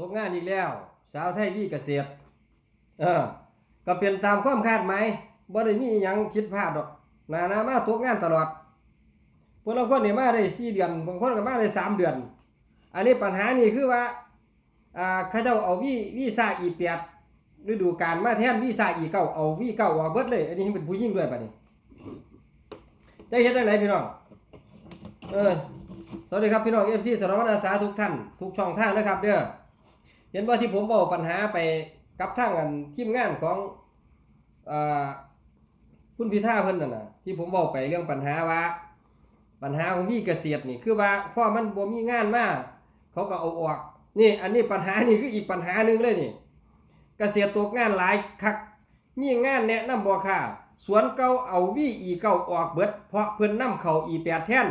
ตกงานอีกแล้ว สาวไทยวีเกษตรเออก็เป็นตามความคาดหมายบ่ได้มีอิหยังคิดพลาดดอกนานามาตกงานตลอดพวกเราคนเนี่ยมาได้4เดือนบางคนก็มาได้3เดือน อันนี้ปัญหานี่คือว่าอ่าเขาเจ้าเอาวีวีซ่าอีแปดฤดูกาลมาแทนวีซ่าอีเก้าเอาวีเก้าออกเบิดเลย อันนี้เป็นผู้ยิ่งด้วยป่ะนี่ได้เฮ็ดได้ไหนพี่น้องเออสวัสดีครับพี่น้องเอฟซีสารวัตรอาสาทุกท่านทุกช่องทางนะครับเด้อ เห็นว่าที่ผมบอกปัญหาไปกับทางอันทีมงานของอคุณพิธาเพิ่นน่ะนะที่ผมบอกไปเรื่องปัญหาว่า ปัญหาของพี่เกษตรนี่คือว่าพ่อมันบ่มีงานมาเขาก็เอาออกนี่อันนี้ปัญหานี่คืออีกปัญหาหนึ่งเลยนี่ เกษตรตกงานหลายคักมีงานแนะนำบ่ค่ะสวนเก่าเอาวีอีเก่าออกเบิด เพราะเพิ่นนำเขาอีแปดแท่น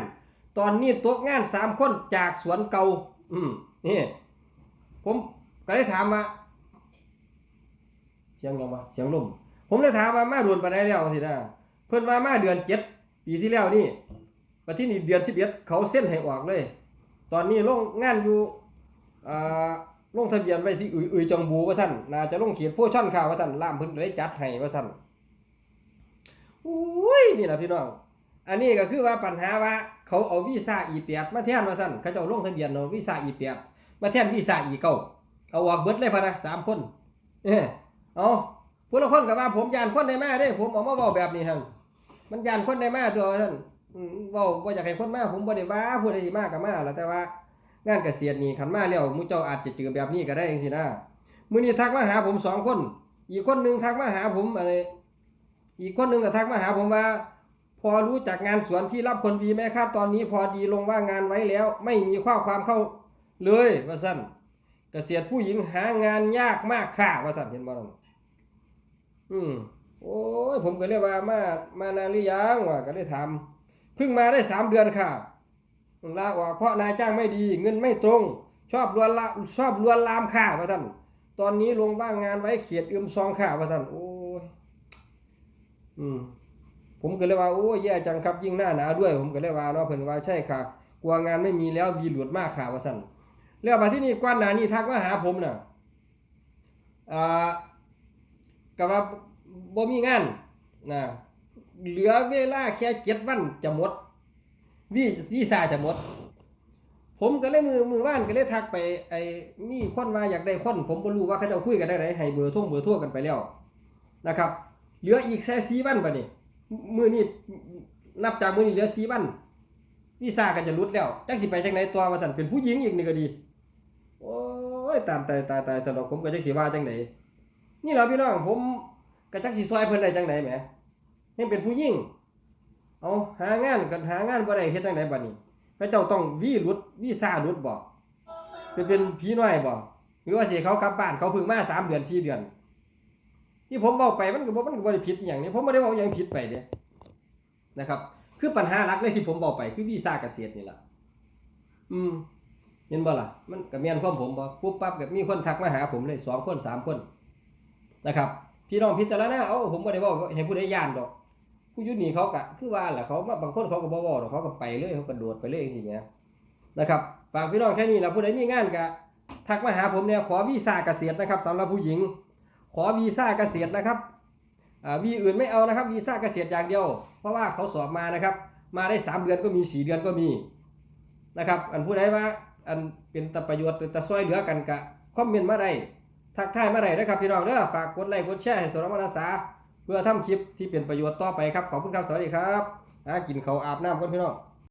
ตอนนี้ตกงานสามคนจากสวนเก่าอืมนี่ผม ก็ได้ถามว่า เสียงลมวะเสียงลมผมเลยถามว่ามาโดนไปานใดแล้วสินะเพิ่อนว่ามาเดือนเจ็ดปีที่แล้วนี่ปัจจุบันเดือนสิบเอ็ดเขาเส้นให้ออกเลย ตอนนี้ลงงานอยู่อ่าลงทะเบียนไว้ที่อุยอุยจองบูว่าท่านน่าจะลงเขียนโพชั่นข่าวว่าท่านล่ามเพิ่นเลยจัดให้ว่าท่านอุ้ยนี่แหละพี่น้อง อันนี้ก็คือว่าปัญหาว่า เขาเอาวีซ่าอีเปียดมาแทนว่าท่านเขาจ้าลงทะเบียนเอาวีซ่าอีเปียดมาแทนวีซ่าอีเก่า เอาออกเบิดเลยพะนะสามคน เออเอาผู้ละคนก็ว่าผมยานคนได้มาเด้ผมออกมาเว้าแบบนี้ท่านมันยานคนได้มาตัวท่านอืมเว้าอยากให้คนมาผมบ่ได้ว่าผู้ใดสิมาก็มาแล้วแต่ว่างานเกษียณนี่คันมาแล้วมูเจ้าอาจจะเจอแบบนี้ก็ได้จังซี่นะมื้อนี้ทักมาหาผมสองคน อีกคนหนึงทักมาหาผมอะไรอีกคนหนึงก็ทักมาหาผมว่า พอรู้จักงานสวนที่รับคนวีไหมครับตอนนี้พอดีลงว่างานไว้แล้ว ไม่มีข้อความเข้าเลยว่าซั่น เกษียณผู้หญิงหางานยากมากค่ะว่าซั่นเห็นบ่ล่ะอืมโอ้ยผมก็เลยกว่ามา มานานหรือยังว่าก็เลยถามเพิ่งมาได้สามเดือนค่ะลาออกเพราะนายจ้างไม่ดี เงินไม่ตรง ชอบลวนลาชอบลวนลามข่าว่าท่านตอนนี้ลงว่างงานไว้เขียดอึมซองข่าว่าท่านโอ้ยอืมผมก็เลยว่าโอ้ยแย่จังครับยิ่งหน้าหนาวด้วย ผมก็เลยว่าเนาะเพิ่นว่าใช่ค่ะ กลัวงานไม่มีแล้ววีหลุดมากค่ะว่าซั่น แล้วมาที่นี่กวนหนานี่ทักมาหาผมน่ะอ่าก็ว่าบ่มีงานนะเหลือเวลาแค่เจ็ดวันจะหมดวีวีซ่าจะหมด ผมก็เลยมือมือว่านก็เลยทักไปไอ้มีคนว่าอยากได้คนผมบ่รู้ว่าเขาจะคุยกันได้ไหนให้เบอร์ท่งเบอร์ทั่วกันไปแล้วนะครับ เหลืออีกแค่สีวันบัดนี้มือนี้นับจากมือนี้เหลือสีวันวีซ่าก็จะรุดแล้วจักสิไปจังไหนตัวว่าซั่นเป็นผู้หญิงอีกนี่ก็ดี โอ้ยตามตายตายตายสำหรับผมก็จักสิว่าจังไดนี่แหละพี่น้องผมก็จักสิซอยเพิ่นได้จังไดแหมยังเป็นผู้หญิงเอาหางานกันหางานบ่ได้เฮ็ดจังไดบัดนี้พระเจ้าต้องวีรุดวีซ่ารุดบ่จะเป็นผีน้อยบ่หรือว่าสิเขากลับบ้านเขาเพิ่งมาสามเดือน4เดือน ที่ผมเว้าไปมันก็บ่มันก็บ่ได้ผิดอย่างนี้ผมบ่ได้เว้าอย่างผิดไปเด้นะครับ คือปัญหาหลักเลยที่ผมเว้าไปคือวีซ่าเกษตรนี่ล่ะอืม เห็นบ่ล่ะมันก็แม่นความผมบ่ปุ๊บปั๊บก็มีคนทักมาหาผมเลยสองคนสามคนนะครับ พี่น้องพิจารณาเอาผมบ่ได้เว้าให้ผู้ใดย่านดอกผู้ยุนี่เขาก็คือว่าแหละเขามาบางคนเขาก็บ่เว้าดอกเขาก็ไปเลยเขาก็โดดไปเลยจังซี่แหมนะครับฝากพี่น้องแค่นี้ล่ะผู้ใดมีงานก็ทักมาหาผมเนี่ยขอวีซ่าเกษตรนะครับสำหรับผู้หญิง ขอวีซ่าเกษตรนะครับวีอื่นไม่เอานะครับวีซ่าเกษตรอย่างเดียว เพราะว่าเขาสอบมานะครับ มาได้ 3 เดือนก็มี 4 เดือนก็มีนะครับอันผู้ใดว่า อันเป็นตประโยชน์เป็นตะซอยเหลือกันกะคอมเมนต์มาได้ทักทายมาได้นะครับพี่น้องเด้อฝากกดไลค์กดแชร์ให้สรมนาสาเพื่อทำคลิปที่เป็นประโยชน์ต่อไปครับขอบคุณครับสวัสดีครับอ่ากินเขาอาบน้ำกันพี่น้อง